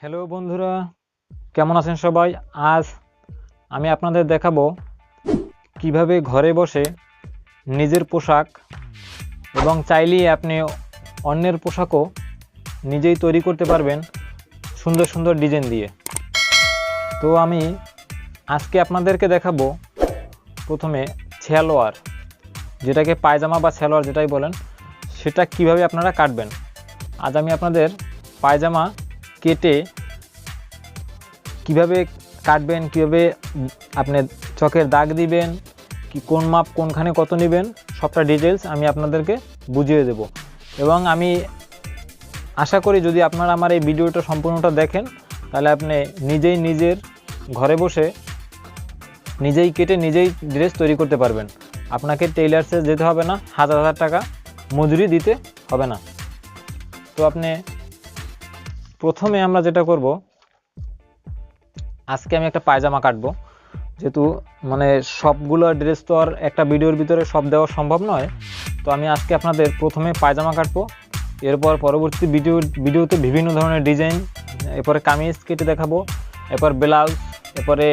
Hello বন্ধুরা, কেমন আছেন সবাই? আজ আমি আপনাদের দেখাবো কীভাবে ঘরে বসে নিজের পোশাক এবং চাইলেই আপনি অন্যের পোশাকও নিজেই তৈরি করতে পারবেন সুন্দর সুন্দর ডিজাইন দিয়ে। তো আমি আজকে আপনাদেরকে দেখাবো প্রথমে ছেলোয়ার যেটাকে পায়জামা বা ছেলোয়ার যেটাই বলেন, সেটা কীভাবে আপনারা কাটবেন। আজ আমি আপনাদের পায়জামা কেটে কীভাবে কাটবেন, কীভাবে আপনি চকের দাগ দিবেন, কি কোন মাপ কোনখানে কত নেবেন, সবটা ডিটেলস আমি আপনাদেরকে বুঝিয়ে দেব। এবং আমি আশা করি যদি আপনারা আমার এই ভিডিওটা সম্পূর্ণটা দেখেন, তাহলে আপনি নিজেই নিজের ঘরে বসে নিজেই কেটে নিজেই ড্রেস তৈরি করতে পারবেন। আপনাকে টেইলার্সে যেতে হবে না, হাজার হাজার টাকা মজুরি দিতে হবে না। তো আপনি প্রথমে আমরা যেটা করব, আজকে আমি একটা পায়জামা কাটবো। যেহেতু মানে সবগুলো ড্রেস তো আর একটা ভিডিওর ভিতরে সব দেওয়া সম্ভব নয়, তো আমি আজকে আপনাদের প্রথমে পায়জামা কাটবো। এরপর পরবর্তী ভিডিও, ভিডিওতে বিভিন্ন ধরনের ডিজাইন এরপরে কামিজ কেটে দেখাবো। এরপর ব্লাউজ, এরপরে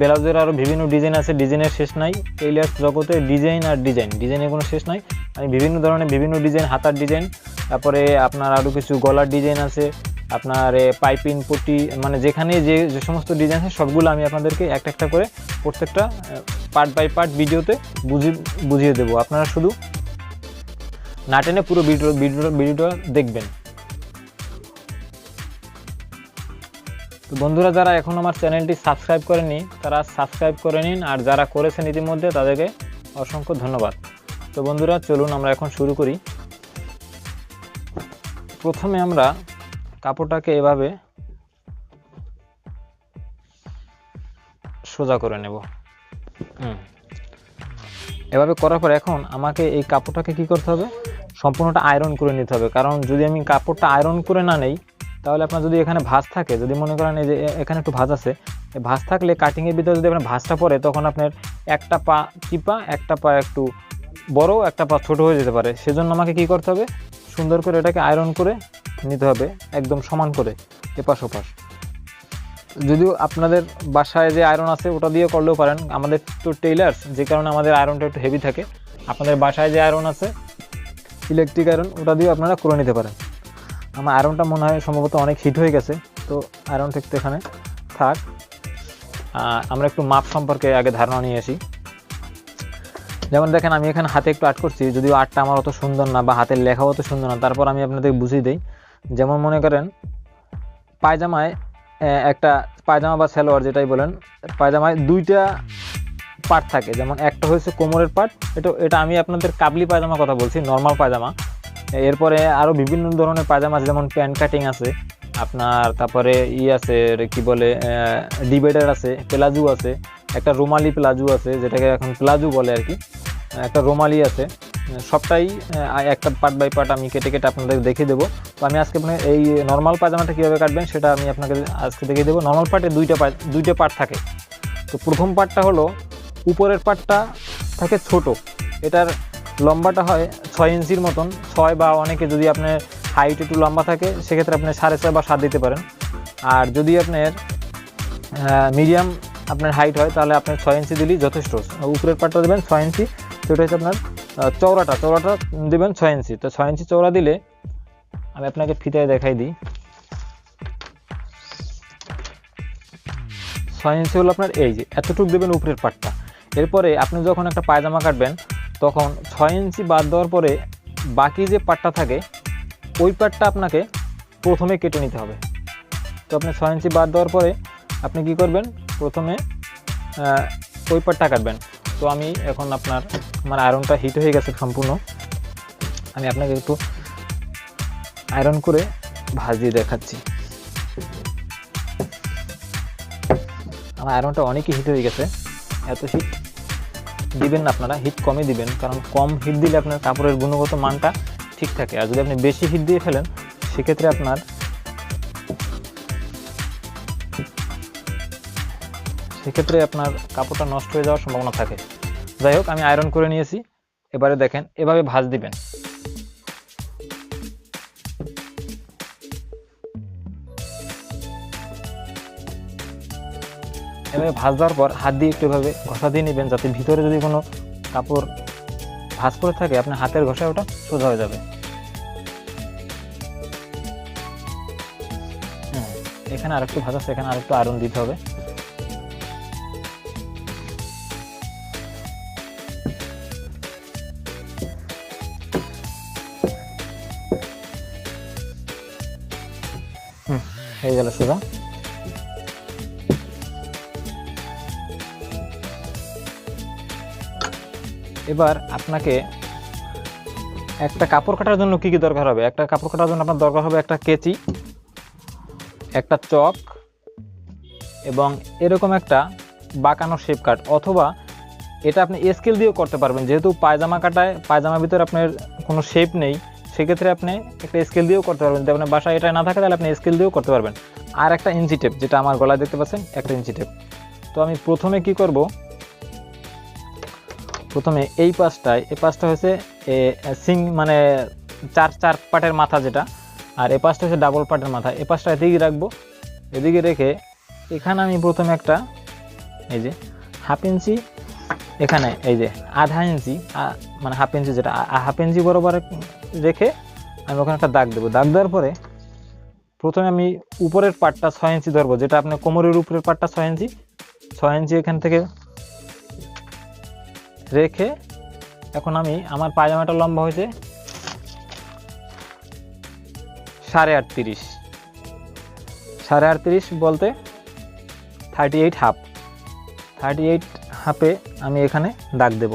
ব্লাউজের আরও বিভিন্ন ডিজাইন আছে, ডিজাইনের শেষ নাই। টেইলার্স জগতে ডিজাইন আর ডিজাইন, ডিজাইনের কোনো শেষ নাই। আমি বিভিন্ন ধরনের বিভিন্ন ডিজাইন, হাতার ডিজাইন, তারপরে আপনার আরও কিছু গলার ডিজাইন আছে, আপনার পাইপিং পট্টি মানে যেখানে যে যে সমস্ত ডিজাইন আছে, সবগুলো আমি আপনাদেরকে একটা একটা করে প্রত্যেকটা পার্ট বাই পার্ট ভিডিওতে বুঝিয়ে বুঝিয়ে দেবো। আপনারা শুধু না টেনে পুরো ভিডিও ভিডিও ভিডিওটা দেখবেন। তো বন্ধুরা, যারা এখন আমার চ্যানেলটি সাবস্ক্রাইব করেনি, তারা সাবস্ক্রাইব করে নিন, আর যারা করেছেন ইতিমধ্যে, তাদেরকে অসংখ্য ধন্যবাদ। তো বন্ধুরা, চলুন আমরা এখন শুরু করি। প্রথমে আমরা কাপড়টাকে এভাবে সোজা করে নেব। হুম। এভাবে করার পর এখন আমাকে এই কাপড়টাকে কি করতে হবে? সম্পূর্ণটা আয়রন করে নিতে হবে। কারণ যদি আমি কাপড়টা আয়রন করে না নেই তাহলে আপনার যদি এখানে ভাঁজ থাকে, যদি মনে করেন এই যে এখানে একটু ভাঁজ আছে ভাঁজ থাকলে কাটিংয়ের ভিতরে যদি আপনার ভাঁজটা পড়ে, তখন আপনার একটা পা চিপা একটা পা একটু বড়, একটা পা ছোট হয়ে যেতে পারে। সেজন্য আমাকে কি করতে হবে? সুন্দর করে এটাকে আয়রন করে নিতে হবে, একদম সমান করে, এপাশ ওপাশ। যদিও আপনাদের বাসায় যে আয়রন আছে, ওটা দিয়ে করলেও পারেন। আমাদের তো টেইলার্স যে কারণে আমাদের আয়রনটা একটু হেভি থাকে। আপনাদের বাসায় যে আয়রন আছে ইলেকট্রিক আয়রন ওটা দিয়েও আপনারা করে নিতে পারেন। আমার আয়রনটা মনে হয় সম্ভবত অনেক হিট হয়ে গেছে, তো আয়রনটা একটু এখানে থাক। আমরা একটু মাপ সম্পর্কে আগে ধারণা নিয়ে আসি। যেমন দেখেন, আমি এখানে হাতে একটু আর্ট করছি, যদিও আর্টটা আমার অত সুন্দর না বা হাতের লেখাও অত সুন্দর না, তারপর আমি আপনাদের বুঝিয়ে দিই। যেমন মনে করেন, পায়জামায় একটা পায়জামা বা সালোয়ার যেটাই বলেন, পায়জামায় দুইটা পার্ট থাকে। যেমন একটা হয়েছে কোমরের পার্ট এটা এটা আমি আপনাদের কাবলি পায়জামা কথা বলছি নর্মাল পায়জামা। এরপরে আরও বিভিন্ন ধরনের পায়জামা আছে, যেমন প্যান্ট কাটিং আছে, আপনার তারপরে ই আছে কি বলে ডিবেডার আছে প্লাজু আছে, একটা রোমালি প্লাজু আছে, যেটাকে এখন প্লাজু বলে আর কি, একটা রোমালি আছে সবটাই একটা পার্ট বাই পার্ট আমি কেটে কেটে আপনাদের দেখিয়ে দেবো। তো আমি আজকে আপনাকে এই নর্মাল পায়জামাটা কীভাবে কাটবেন সেটা আমি আপনাকে আজকে দেখিয়ে দেবো। নর্মাল পার্টে দুইটা দুইটা পার্ট থাকে। তো প্রথম পার্টটা হলো, উপরের পার্টটা থাকে ছোট। এটার লম্বাটা হয় ছয় ইঞ্চির মতন, ছয় বা অনেকে যদি আপনার হাইট একটু লম্বা থাকে, সেক্ষেত্রে আপনি সাড়ে ছয় বা সাত দিতে পারেন। আর যদি আপনার মিডিয়াম আপনার হাইট হয়, তাহলে আপনার ছয় ইঞ্চি দিলেই যথেষ্ট। উপরের পাটটা দেবেন ছয় ইঞ্চি, সেটা হচ্ছে আপনার চওড়াটা চওড়াটা দেবেন ছয় ইঞ্চি। তো ছয় ইঞ্চি চওড়া দিলে আমি আপনাকে ফিতায় দেখাই দিই। ছয় ইঞ্চি হলো আপনার, এই যে, এতটুকু দেবেন উপরের পাটটা। এরপরে আপনি যখন একটা পায়জামা কাটবেন তখন ছয় ইঞ্চি বাদ দেওয়ার পরে বাকি যে পাটটা থাকে, ওই পাটটা আপনাকে প্রথমে কেটে নিতে হবে। তো আপনি ছয় ইঞ্চি বাদ দেওয়ার পরে আপনি কি করবেন? প্রথমে ওই পাটটা কাটবেন। তো আমি এখন আপনার, আমার আয়রনটা হিট হয়ে গেছে সম্পূর্ণ। আমি আপনাকে একটু আয়রন করে ভাজিয়ে দেখাচ্ছি। আমার আয়রনটা অনেকই হিট হয়ে গেছে। এত হিট দিবেন না আপনারা হিট কমই দিবেন। কারণ কম হিট দিলে আপনার কাপড়ের গুণগত মানটা ঠিক থাকে। আর যদি আপনি বেশি হিট দিয়ে ফেলেন, সেক্ষেত্রে আপনার সেক্ষেত্রে আপনার কাপড়টা নষ্ট হয়ে যাওয়ার সম্ভাবনা থাকে। যাই হোক, আমি আয়রন করে নিয়েছি। এবারে দেখেন, এভাবে ভাজ দিবেন। এভাবে ভাঁজ দেওয়ার পর হাত দিয়ে একটু এভাবে ঘষা দিয়ে নেবেন, যাতে ভিতরে যদি কোনো কাপড় ভাঁজ করে থাকে, আপনার হাতের ঘষায় ওটা সোজা হয়ে যাবে। এখানে আরেকটু ভাঁজ আছে, এখানে আরেকটু আয়রন দিতে হবে। হয়ে গেল সোজা। এবার আপনাকে একটা কাপড় কাটার জন্য কি কি দরকার হবে? একটা কাপড় কাটার জন্য আপনার দরকার হবে একটা কেচি, একটা চক এবং এরকম একটা বাঁকানো শেপ কাট অথবা এটা আপনি স্কেল দিয়েও করতে পারবেন। যেহেতু পায়জামা কাটায়, পায়জামার ভিতরে আপনার কোনো শেপ নেই, সেক্ষেত্রে আপনি একটা স্কেল দিয়েও করতে পারবেন। যদি আপনার বাসায় এটা না থাকে, তাহলে আপনি স্কেল দিয়েও করতে পারবেন। আর একটা ইঞ্চি টেপ যেটা আমার গলায় দেখতে পাচ্ছেন, একটা ইঞ্চি টেপ তো আমি প্রথমে কি করব? প্রথমে এই পাশটায় এই পাশটা হচ্ছে এ, সিং মানে চার চার পাটের মাথা যেটা আর এই পাশটা হচ্ছে ডাবল পাটের মাথা। এই পাশটা এদিকে রাখব এদিকে রেখে এখানে আমি প্রথমে একটা এই যে হাফ ইঞ্চি এখানে এই যে আধা ইঞ্চি মানে হাফ ইঞ্চি যেটা হাফ ইঞ্চি বরাবর রেখে আমি ওখানে একটা দাগ দেবো। দাগ দেওয়ার পরে প্রথমে আমি উপরের পাটটা ছয় ইঞ্চি ধরবো যেটা আপনার কোমরের উপরের পাটটা ছয় ইঞ্চি ছয় ইঞ্চি এখান থেকে রেখে এখন আমি আমার পায়জামাটা লম্বা হয়েছে সাড়ে আটত্রিশ। সাড়ে আটত্রিশ বলতে thirty eight half thirty eight হাফে আমি এখানে দাগ দেব।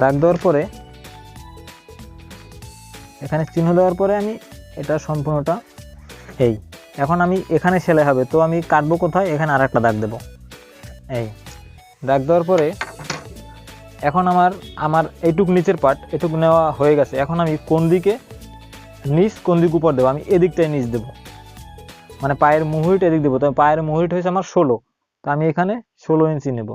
দাগ দেওয়ার পরে এখানে চিহ্ন দেওয়ার পরে আমি এটা সম্পূর্ণটা এই, এখন আমি এখানে সেলাই হবে। তো আমি কাটবো কোথায়? এখানে আর একটা দাগ দেব। এই, দাগ দেওয়ার পরে এখন আমার আমার এইটুক নিচের পার্ট এটুক নেওয়া হয়ে গেছে। এখন আমি কোন দিকে, নিচ, কোন দিক উপর দেবো? আমি এদিকটাই নিচ দেবো। মানে পায়ের মুহুরিটা এদিক দেবো। তো পায়ের মুহুরিটা হয়েছে আমার ষোলো। তো আমি এখানে ষোলো ইঞ্চি নেব।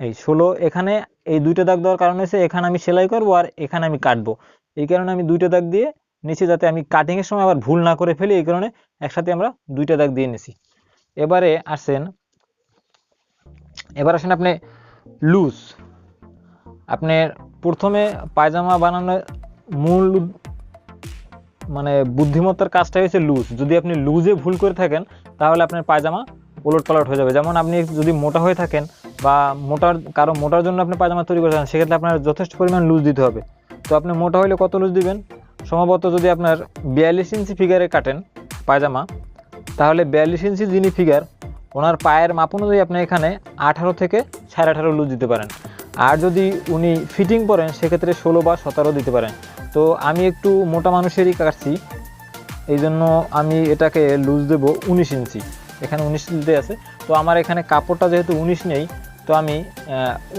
এই ষোলো এখানে, এই দুইটা দাগ দেওয়ার কারণ হচ্ছে এখানে আমি সেলাই করব আর এখানে আমি কাটবো। এই কারণে আমি দুইটা দাগ দিয়ে নিচে যাতে আমি কাটিংয়ের সময় আবার ভুল না করে ফেলি, এই কারণে একসাথে আমরা দুইটা দাগ দিয়ে নিছি। এবারে আসেন, এবার আসেন আপনি লুজ। আপনার প্রথমে পায়জামা বানানোর মূল মানে বুদ্ধিমত্তার কাজটা হয়েছে লুজ। যদি আপনি লুজে ভুল করে থাকেন, তাহলে আপনার পায়জামা ওলট পালট হয়ে যাবে। যেমন আপনি যদি মোটা হয়ে থাকেন বা মোটার, কারও মোটার জন্য আপনি পায়জামা তৈরি করে থাকেন, সেক্ষেত্রে আপনার যথেষ্ট পরিমাণ লুজ দিতে হবে। তো আপনি মোটা হলে কত লুজ দিবেন? সম্ভবত যদি আপনার বিয়াল্লিশ ইঞ্চি ফিগারে কাটেন পায়জামা, তাহলে বিয়াল্লিশ ইঞ্চি যিনি ফিগার ওনার পায়ের মাপ অনুযায়ী আপনি এখানে আঠারো থেকে সাড়ে আঠারো লুজ দিতে পারেন। আর যদি উনি ফিটিং পরেন সেক্ষেত্রে ষোলো বা সতেরো দিতে পারেন। তো আমি একটু মোটা মানুষেরই কাটছি এই জন্য আমি এটাকে লুজ দেবো উনিশ ইঞ্চি। এখানে উনিশ ইঞ্চি আছে। তো আমার এখানে কাপড়টা যেহেতু উনিশ নেই, তো আমি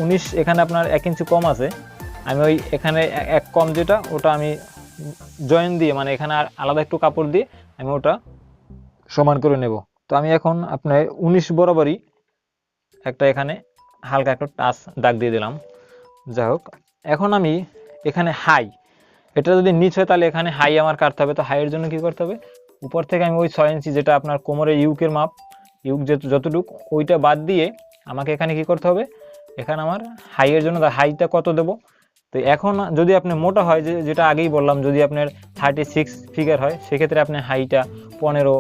উনিশ এখানে আপনার এক ইঞ্চি কম আছে। আমি ওই এখানে এক কম যেটা, ওটা আমি জয়েন দিয়ে মানে এখানে আর আলাদা একটু কাপড় দিয়ে আমি ওটা সমান করে নেব। তো আমি এখন আপনার উনিশ বরাবরই একটা এখানে হালকা একটা টাচ দাগ দিয়ে দিলাম। যাই হোক, এখন আমি এখানে হাই এটা যদি নিচ হয় তাহলে এখানে হাই আমার কাটতে হবে। তো হাইয়ের জন্য কি করতে হবে? উপর থেকে আমি ওই ছয় ইঞ্চি যেটা আপনার কোমরের ইউকের মাপ ইউক যে- যতটুক, ওইটা বাদ দিয়ে আমাকে এখানে কি করতে হবে? এখানে আমার হাইয়ের জন্য হাইটা কত দেব? তো এখন যদি আপনি মোটা হয়, যে, যেটা আগেই বললাম, যদি আপনার থার্টি সিক্স ফিগার হয়, সেক্ষেত্রে আপনি হাইটা পনেরো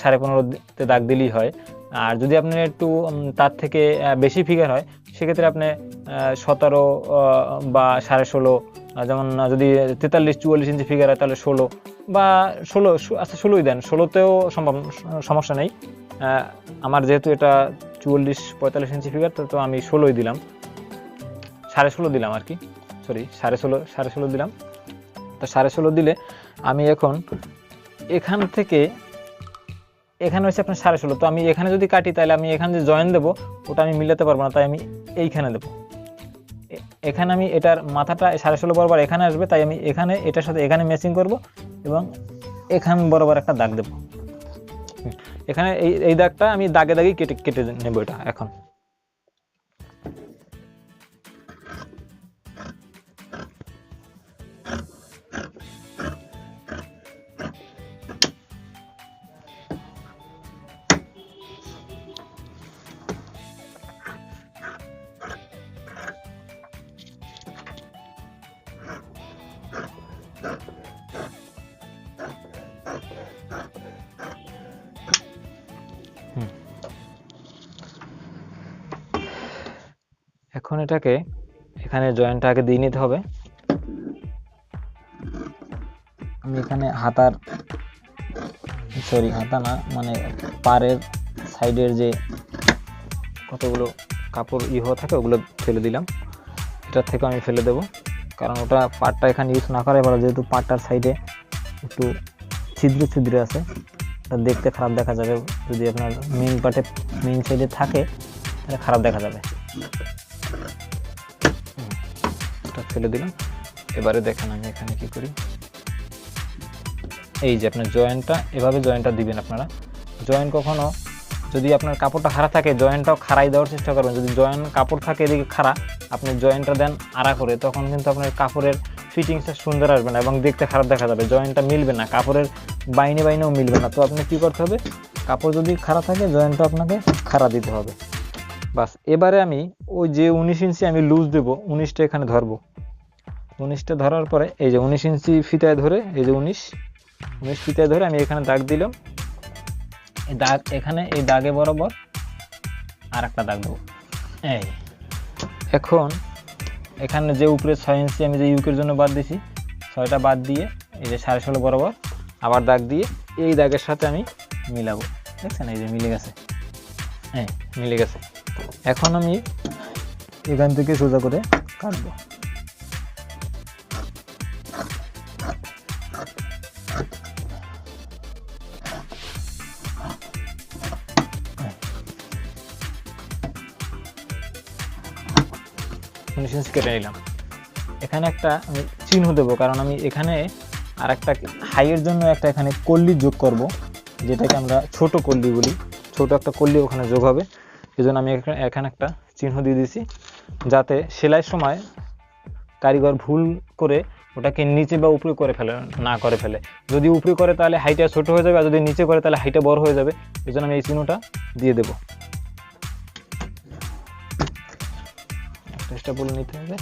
সাড়ে পনেরোতে দাগ দিলেই হয়। আর যদি আপনার একটু তার থেকে বেশি ফিগার হয়, সেক্ষেত্রে আপনি সতেরো বা সাড়ে ষোলো যেমন যদি তেতাল্লিশ, চুয়াল্লিশ ইঞ্চি ফিগার হয়, তাহলে ষোলো, বা ষোলো আচ্ছা ষোলোই দেন, ষোলোতেও সম্ভব, সমস্যা নেই। আমার যেহেতু এটা চুয়াল্লিশ, পঁয়তাল্লিশ ইঞ্চি ফিগার তো তো আমি ষোলোই দিলাম। সাড়ে ষোলো দিলাম আর কি। সরি, সাড়ে ষোলো সাড়ে ষোলো দিলাম। তো সাড়ে ষোলো দিলে আমি এখন এখান থেকে, এখানে হচ্ছে আপনার সাড়ে ষোলো। তো আমি এখানে যদি কাটি, তাহলে আমি এখানে যে জয়েন দেবো, ওটা আমি মিলাতে পারব না, তাই আমি এইখানে দেবো। এখানে আমি এটার মাথাটা সাড়ে ষোলো বরাবর এখানে আসবে, তাই আমি এখানে, এটার সাথে এখানে ম্যাচিং করব এবং এখান বরাবর একটা দাগ দেবো। এখানে এই এই দাগটা আমি দাগে দাগেই কেটে কেটে নেব এটা এখন। এখন এটাকে, এখানে জয়েন্টটা আগে দিয়ে নিতে হবে। আমি এখানে হাতার সরি হাতা না মানে পাড়ের সাইডের যে কতগুলো কাপড় ই হওয়া থাকে, ওগুলো ফেলে দিলাম। এটার থেকে আমি ফেলে দেবো, কারণ ওটা পাটটা এখানে ইউজ না করাই ভালো যেহেতু পাটটার সাইডে একটু ছিদ্র ছিদ্র আছে দেখতে খারাপ দেখা যাবে। যদি আপনার মেইন পার্টে মেইন সাইডে থাকে, তাহলে খারাপ দেখা যাবে। ফেলে দিলাম। এবারে দেখেন আমি এখানে কি করি। এই যে আপনার জয়েন্টটা, এভাবে জয়েন্টটা দিবেন আপনারা। জয়েন্ট কখনো যদি আপনার কাপড়টা খাড়া থাকে, জয়েন্টটাও খাড়াই দেওয়ার চেষ্টা করবেন। যদি জয়েন্ট কাপড় থাকে এদিকে খাড়া, আপনি জয়েন্টটা দেন আড়া করে, তখন কিন্তু আপনার কাপড়ের ফিটিংসটা সুন্দর আসবে না এবং দেখতে খারাপ দেখা যাবে জয়েন্টটা মিলবে না, কাপড়ের বাইনে বাইনেও মিলবে না। তো আপনি কি করতে হবে? কাপড় যদি খাড়া থাকে জয়েন্টটা আপনাকে খাড়া দিতে হবে। বাস, এবারে আমি ওই যে উনিশ ইঞ্চি আমি লুজ দেবো, উনিশটা এখানে ধরবো। উনিশটা ধরার পরে এই যে উনিশ ইঞ্চি ফিতায় ধরে, এই যে উনিশ উনিশ ফিতায় ধরে আমি এখানে দাগ দিলাম। এই দাগ, এখানে এই দাগে বরাবর আর একটা দাগ দেবো। এই, এখন এখানে যে উপরে ছয় ইঞ্চি আমি যে ইউকের জন্য বাদ দিছি, ছয়টা বাদ দিয়ে এই যে সাড়ে ষোলো বরাবর আবার দাগ দিয়ে এই দাগের সাথে আমি মিলাবো। দেখছেন? এই যে মিলে গেছে। হ্যাঁ মিলে গেছে। এখন আমি এখান থেকে সোজা করে কাটবো। উনিশ কেটে নিলাম। এখানে একটা আমি চিহ্ন দেবো, কারণ আমি এখানে আর একটা হাইয়ের জন্য একটা এখানে কল্লি যোগ করব, যেটাকে আমরা ছোট কল্লি বলি। ছোট একটা কল্লি ওখানে যোগ হবে। এই জন্য আমি এখানে একটা চিহ্ন দিয়ে দিছি, যাতে সেলাইয়ের সময় কারিগর ভুল করে ওটাকে নিচে বা উপরে করে ফেলে, না করে ফেলে। যদি উপরে করে তাহলে হাইটা ছোট হয়ে যাবে, আর যদি নিচে করে তাহলে হাইটা বড় হয়ে যাবে। এই আমি এই চিহ্নটা দিয়ে দেবো। চেষ্টা বলে নিতে হবে।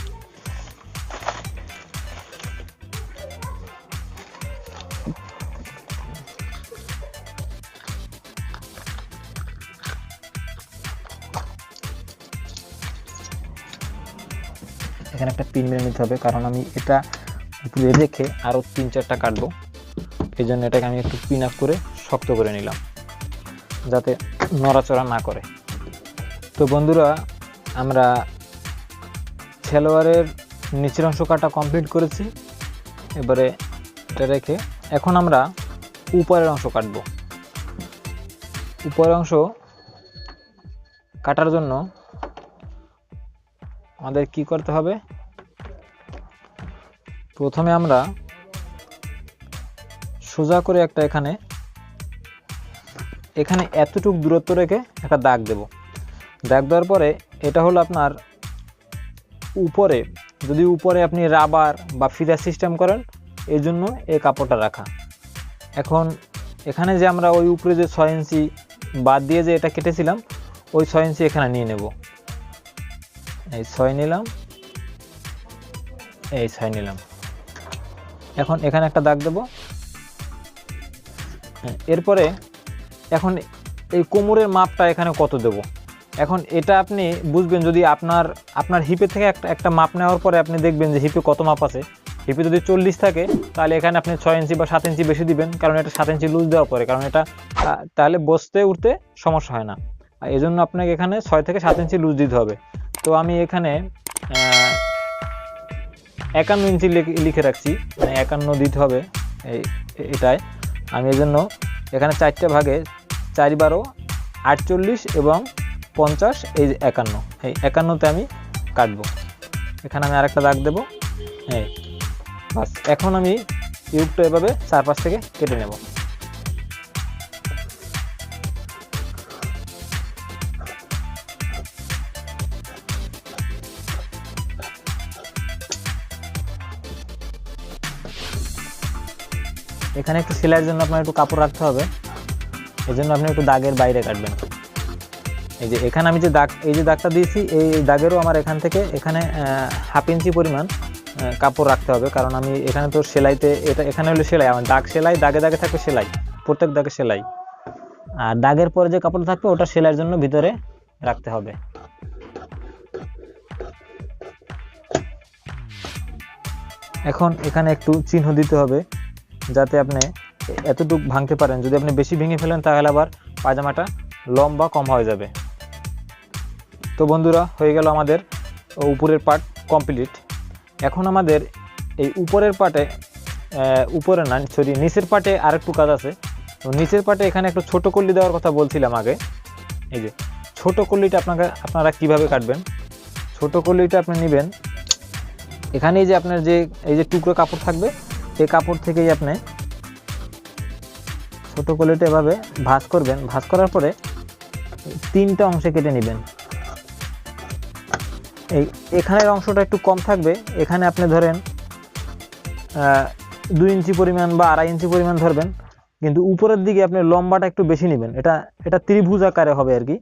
এখানে একটা পিন মেরে নিতে হবে, কারণ আমি এটা উপরে রেখে আরও তিন চারটা কাটবো। এই জন্য এটাকে আমি একটু পিন আপ করে শক্ত করে নিলাম, যাতে নড়াচড়া না করে। তো বন্ধুরা, আমরা খেলোয়াড়ের নিচের অংশ কাটা কমপ্লিট করেছি। এবারে এটা রেখে এখন আমরা উপরের অংশ কাটবো। উপরের অংশ কাটার জন্য আমাদের কি করতে হবে? প্রথমে আমরা সোজা করে একটা এখানে এখানে এতটুক দূরত্ব রেখে একটা দাগ দেব। দাগ দেওয়ার পরে এটা হলো আপনার উপরে, যদি উপরে আপনি রাবার বা ফিতার সিস্টেম করেন এই জন্য এই কাপড়টা রাখা। এখন এখানে যে আমরা ওই উপরে যে ছয় ইঞ্চি বাদ দিয়ে যে এটা কেটেছিলাম, ওই ছয় ইঞ্চি এখানে নিয়ে নেব। এই ছয় নিলাম, এই ছয় নিলাম। এখন এখানে একটা দাগ দেব। এরপরে এখন এই কোমরের মাপটা এখানে কত দেব? এখন এটা আপনি বুঝবেন যদি আপনার আপনার হিপের থেকে একটা একটা মাপ নেওয়ার পরে আপনি দেখবেন যে হিপে কত মাপ আছে। হিপে যদি চল্লিশ থাকে, তাহলে এখানে আপনি ছয় ইঞ্চি বা সাত ইঞ্চি বেশি দিবেন, কারণ এটা সাত ইঞ্চি লুজ দেওয়ার পরে, কারণ এটা তাহলে বসতে উঠতে সমস্যা হয় না। আর এই জন্য আপনাকে এখানে ছয় থেকে সাত ইঞ্চি লুজ দিতে হবে। তো আমি এখানে একান্ন ইঞ্চি লিখে- লিখে রাখছি মানে একান্ন দিতে হবে এই, এটায়। আমি এই জন্য এখানে চারটে ভাগে চারি বারো আটচল্লিশ এবং পঞ্চাশ, এই যে একান্ন। এই একান্নতে আমি কাটবো। এখানে আমি আরেকটা দাগ দেবো। হ্যাঁ বাস, এখন আমি ইউবটা এভাবে চারপাশ থেকে কেটে নেব। এখানে একটু সেলাইয়ের জন্য আপনার একটু কাপড় রাখতে হবে। এজন্য আপনি একটু দাগের বাইরে কাটবেন। এই যে এখানে আমি যে দাগ, এই যে দাগটা দিয়েছি, এই দাগেরও আমার এখান থেকে এখানে হাফ ইঞ্চি পরিমাণ কাপড় রাখতে হবে। কারণ আমি এখানে তো সেলাইতে, এটা এখানে হলো সেলাই, আমার দাগ সেলাই, দাগে দাগে থাকবে সেলাই, প্রত্যেক দাগে সেলাই। আর দাগের পরে যে কাপড় থাকবে, ওটা সেলাইয়ের জন্য ভিতরে রাখতে হবে। এখন এখানে একটু চিহ্ন দিতে হবে, যাতে আপনি এতটুকু ভাঙতে পারেন। যদি আপনি বেশি ভেঙে ফেলেন, তাহলে আবার পায়জামাটা লম্বা কম হয়ে যাবে। তো বন্ধুরা, হয়ে গেল আমাদের উপরের পার্ট কমপ্লিট এখন আমাদের এই উপরের পার্টে উপরে না সরি নিচের পার্টে আরেকটু কাজ আছে। তো নিচের পার্টে এখানে একটু ছোট কল্লি দেওয়ার কথা বলছিলাম আগে। এই যে, ছোট কল্লিটা আপনাকে, আপনারা কীভাবে কাটবেন? ছোট কল্লিটা আপনি নেবেন। এখানে এই যে আপনার যে, এই যে টুকরো কাপড় থাকবে এই কাপড় থেকেই আপনি ছোট কলিটা এভাবে ভাঁজ করবেন। ভাঁজ করার পরে তিনটা অংশে কেটে নেবেন। এই এখানের অংশটা একটু কম থাকবে। এখানে আপনি ধরেন দুই ইঞ্চি পরিমাণ বা আড়াই ইঞ্চি পরিমাণ ধরবেন। কিন্তু উপরের দিকে আপনি লম্বাটা একটু বেশি নেবেন। এটা এটা ত্রিভুজ আকারে হবে আর কি।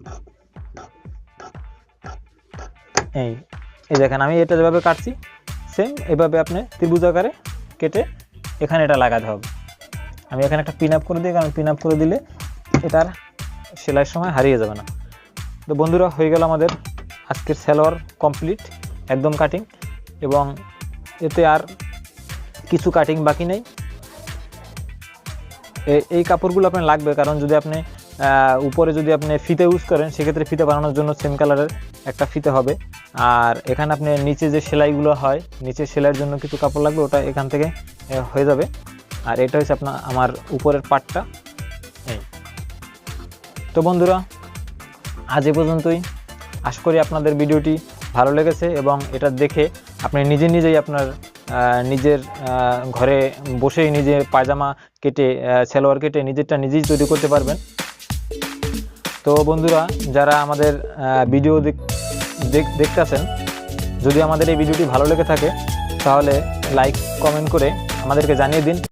এই এই দেখেন, আমি এটা যেভাবে কাটছি সেম এভাবে আপনি ত্রিভুজ আকারে কেটে এখানে এটা লাগাতে হবে। আমি এখানে একটা পিন আপ করে দিই, কারণ পিন আপ করে দিলে এটার সেলাইয়ের সময় হারিয়ে যাবে না। তো বন্ধুরা, হয়ে গেল আমাদের আজকের সালোয়ার কমপ্লিট একদম কাটিং এবং এতে আর কিছু কাটিং বাকি নেই। এই কাপড়গুলো আপনার লাগবে, কারণ যদি আপনি উপরে যদি আপনি ফিতে ইউজ করেন, সেক্ষেত্রে ফিতে বানানোর জন্য সেম কালারের একটা ফিতে হবে। আর এখানে আপনি নিচে যে সেলাইগুলো হয় নিচে সেলাইয়ের জন্য কিছু কাপড় লাগবে, ওটা এখান থেকে হয়ে যাবে। আর এটা হচ্ছে আপনার, আমার উপরের পার্টটা এই। তো বন্ধুরা, আজ এ পর্যন্তই। আশা করি আপনাদের ভিডিওটি ভালো লেগেছে এবং এটা দেখে আপনি নিজে নিজেই আপনার নিজের ঘরে বসেই নিজে পায়জামা কেটে সালোয়ার কেটে নিজেরটা নিজেই তৈরি করতে পারবেন। তো বন্ধুরা, যারা আমাদের ভিডিও দেখ- দেখ- দেখতেছেন, যদি আমাদের এই ভিডিওটি ভালো লেগে থাকে, তাহলে লাইক কমেন্ট করে আমাদেরকে জানিয়ে দিন।